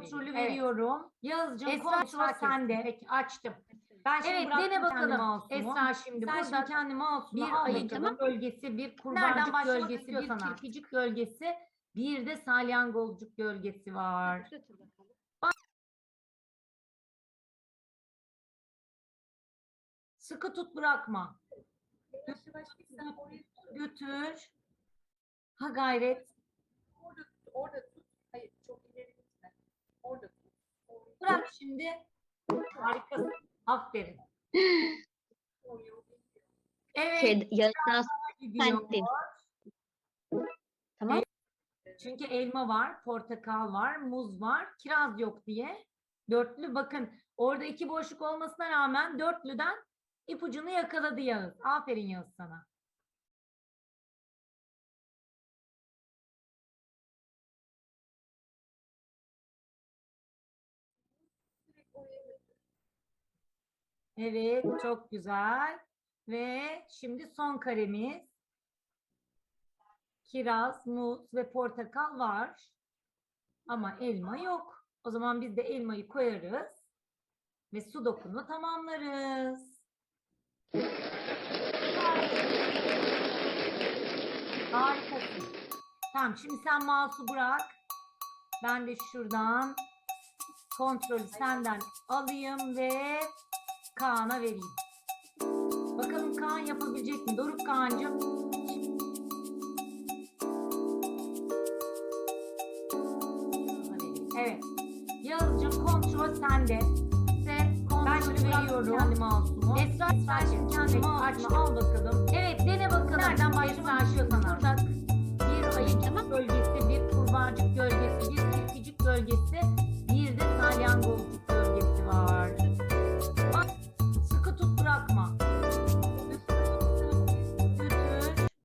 kontrolü Evet. veriyorum. Yağız'cığım Esra kontrol Şakir. sende. Peki açtım. Ben şimdi Evet dene bakalım. Esra şimdi Sen burada şimdi kendi mouse'unu bir bakalım. gölgesi, bir başlamak gölgesi, bir artık. kirpicik gölgesi, bir de salyangozcuk gölgesi var. Sıkı tut bırakma. Götür. Ha gayret. Orada orada tut. Hayır, çok ileri gitme. Orada tut. Orada Bırak şimdi. Harikasın. Aferin. Evet. Şey, sensin. Tamam. Çünkü elma var, portakal var, muz var, kiraz yok diye. Dörtlü bakın orada iki boşluk olmasına rağmen dörtlüden ipucunu yakaladı Yağız. Aferin Yağız sana. Evet, çok güzel. Ve şimdi son karemiz. Kiraz, muz ve portakal var. Ama elma yok. O zaman biz de elmayı koyarız ve sudokunu tamamlarız. Harikasın. Tamam, şimdi sen mouse'u bırak. Ben de şuradan kontrolü senden alayım ve Kaan'a vereyim. Bakalım Kaan yapabilecek mi? Doruk Kaan'cığım. Evet. Yağız'cığım kontrol sende. Size kontrolü veriyorum. veriyorum kendi mouse'umu. Esra sen şimdi kendi Açtım. mouse'unu al bakalım. Evet dene bakalım. Nereden başlamak istiyorsan Burada bir ayıcık gölgesi, bir kurbağacık gölgesi, bir kirpicik gölgesi, yangu.